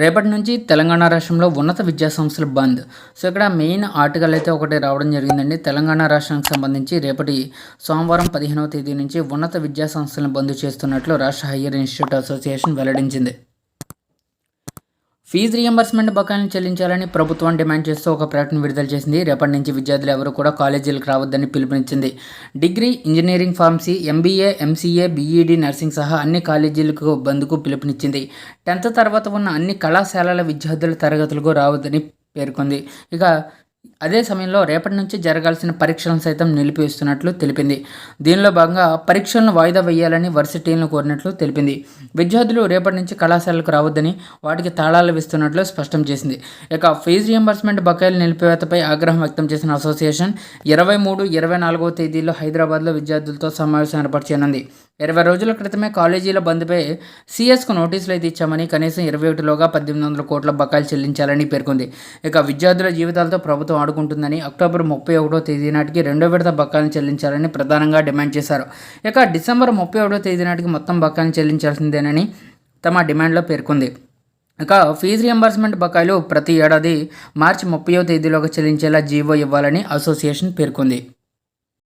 రేపటి నుంచి తెలంగాణ రాష్ట్రంలో ఉన్నత విద్యా సంస్థలు బంద్. సో ఇక్కడ మెయిన్ ఆర్టికల్ అయితే ఒకటి రావడం జరిగిందండి. తెలంగాణ రాష్ట్రానికి సంబంధించి రేపటి సోమవారం పదిహేనవ తేదీ నుంచి ఉన్నత విద్యా సంస్థలను బంద్ చేస్తున్నట్లు రాష్ట్ర హయ్యర్ ఇన్స్టిట్యూట్ అసోసియేషన్ వెల్లడించింది. ఫీజు రియంబర్స్మెంట్ బకాయిలను చెల్లించాలని ప్రభుత్వం డిమాండ్ చేస్తూ ఒక ప్రకటన విడుదల చేసింది. రేపటి నుంచి విద్యార్థులు ఎవరు కూడా కాలేజీలకు రావద్దని పిలుపునిచ్చింది. Degree engineering pharmacy MBA MCA BEd nursing సహా అన్ని కాలేజీలకు బంద్కు పిలుపునిచ్చింది. టెన్త్ తర్వాత ఉన్న అన్ని కళాశాలల విద్యార్థుల తరగతులకు రావద్దని పేర్కొంది. ఇక అదే సమయంలో రేపటి నుంచి జరగాల్సిన పరీక్షలను సైతం నిలిపివేస్తున్నట్లు తెలిపింది. దీనిలో భాగంగా పరీక్షలను వాయిదా వేయాలని వర్సిటీలను కోరినట్లు తెలిపింది. విద్యార్థులు రేపటి నుంచి కళాశాలకు రావద్దని వాటికి తాళాలు వేస్తున్నట్లు స్పష్టం చేసింది. ఇక ఫీజు రియంబర్స్మెంట్ బకాయిల నిలిపివేతపై ఆగ్రహం వ్యక్తం చేసిన అసోసియేషన్ ఇరవై మూడు ఇరవై నాలుగో తేదీలో హైదరాబాద్లో విద్యార్థులతో సమావేశం ఏర్పాటు ఇరవై రోజుల క్రితమే కాలేజీల బంద్పై సీఎస్కు నోటీసులు అయితే ఇచ్చామని కనీసం ఇరవై ఒకటిలోగా పద్దెనిమిది వందల కోట్ల బకాయిలు చెల్లించాలని పేర్కొంది. ఇక విద్యార్థుల జీవితాలతో ప్రభుత్వం ఆడుకుంటుందని అక్టోబర్ ముప్పై ఒకటో తేదీ నాటికి రెండో విడత బకాయిలను చెల్లించాలని ప్రధానంగా డిమాండ్ చేశారు. ఇక డిసెంబర్ ముప్పై ఒకటో తేదీ నాటికి మొత్తం బకాయిలను చెల్లించాల్సిందేనని తమ డిమాండ్లో పేర్కొంది. ఇక ఫీజు రియంబర్స్మెంట్ బకాయిలు ప్రతి ఏడాది మార్చి ముప్పయో తేదీలోకి చెల్లించేలా జీవో ఇవ్వాలని అసోసియేషన్ పేర్కొంది.